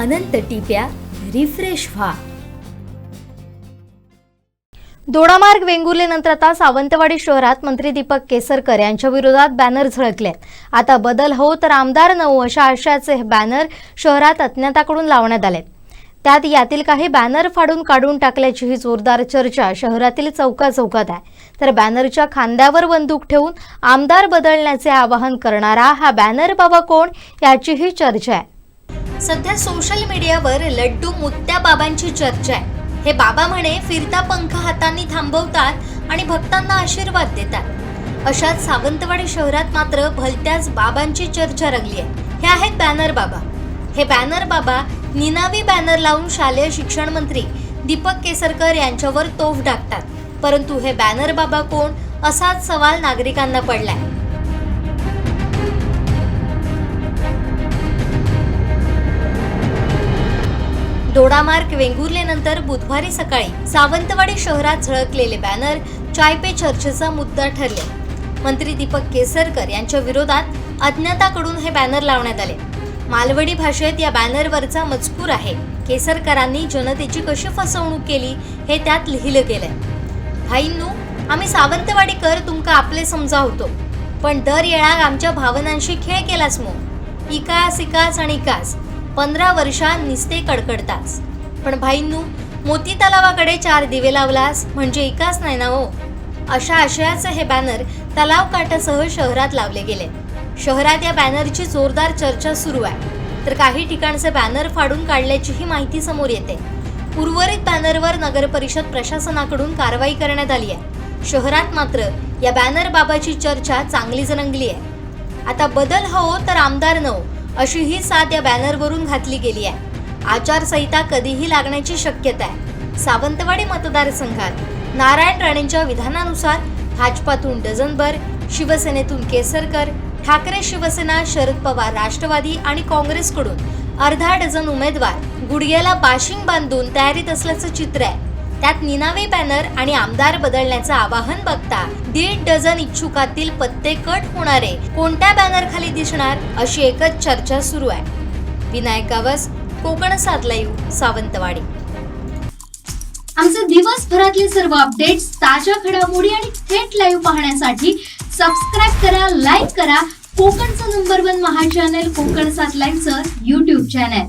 अनंत टिप्या refresh व्हा. दोडामार्ग वेंगुर्लेनंतर आता सावंतवाडी शहरात मंत्री दीपक केसरकर यांच्या विरोधात बॅनर झळकले आता बदल हो तर आमदार नऊ अशा आशयाचे हे बॅनर शहरात अज्ञाताकडून लावण्यात आले त्यात यातील काही बॅनर फाडून काढून टाकल्याची ही जोरदार चर्चा शहरातील चौका चौकात आहे. तर बॅनरच्या खांद्यावर बंदूक ठेवून आमदार बदलण्याचे आवाहन करणारा हा बॅनर बाबा कोण याचीही चर्चा आहे. सध्या सोशल मीडियावर लड्डू मुत्या बाबांची चर्चा आहे. हे बाबा म्हणे फिरता पंख हातांनी थांबवतात आणि भक्तांना आशीर्वाद देतात. अशात सावंतवाडी शहरात मात्र भलत्याच बाबांची चर्चा रंगली आहे. हे आहेत बॅनर बाबा. हे बॅनर बाबा निनावी बॅनर लावून शालेय शिक्षण मंत्री दीपक केसरकर यांच्यावर तोफ टाकतात परंतु हे बॅनर बाबा कोण? असाच सवाल नागरिकांना पडलाय. दोडामार्ग वेंगुर्लेनंतर बुधवारी सकाळी सावंतवाडी शहरात झळकलेले बॅनर चाय पे चर्चेचा मुद्दा ठरले. मंत्री दीपक केसरकर यांच्या विरोधात अज्ञाताकडून हे बॅनर लावण्यात आले. मालवडी भाषेत या बॅनरवरचा मजकूर आहे. केसरकरांनी जनतेची कशी फसवणूक केली हे त्यात लिहिलं गेलंय. भाईंनू आम्ही सावंतवाडीकर तुमका आपले समजावतो. पण दर येळा आमच्या भावनांशी खेळ केलास मो. इकास इकास आणि इकास. पंधरा वर्षा निस्ते कडकडतास पण भाईंनू मोती तलावाकडे चार दिवे लावलास म्हणजे इकास नाही ना हो? अशा आशयाचं हे बॅनर तलाव काठासह शहरात लावले गेले. शहरात या बॅनरची जोरदार चर्चा सुरू आहे. तर काही ठिकाणचे बॅनर फाडून काढल्याचीही माहिती समोर येते. उर्वरित बॅनरवर नगर परिषद प्रशासनाकडून कारवाई करण्यात आली आहे. शहरात मात्र या बॅनर बाबाची चर्चा चांगलीच रंगली आहे. आता बदल हवो तर आमदार नव. अशी ही साथ या बॅनरवरून घातली गेली आहे. आचारसंहिता कधीही लागण्याची शक्यता आहे. सावंतवाडी मतदारसंघात नारायण राणेंच्या विधानानुसार भाजपातून डझनभर शिवसेनेतून केसरकर ठाकरे शिवसेना शरद पवार राष्ट्रवादी आणि काँग्रेसकडून अर्धा डझन उमेदवार गुडघ्याला बाशिंग बांधून तयारीत असल्याचं चित्र आहे. त्यात निनावे बॅनर आणि आमदार बदलण्याचं आवाहन बघता दीड डझन इच्छुकातील पत्ते कट होणारे. कोणत्या बॅनर खाली दिसणार? अशी एकच चर्चा सुरू आहे. विनायक गावस कोकण सात सावंतवाडी. आमचे दिवसभरातले सर्व अपडेट्स ताज्या घडामोडी आणि थेट लाईव्ह पाहण्यासाठी सबस्क्राईब करा लाईक करा. कोकणचं नंबर वन महा चॅनल कोकण सात लाईव्हचं युट्यूब चॅनल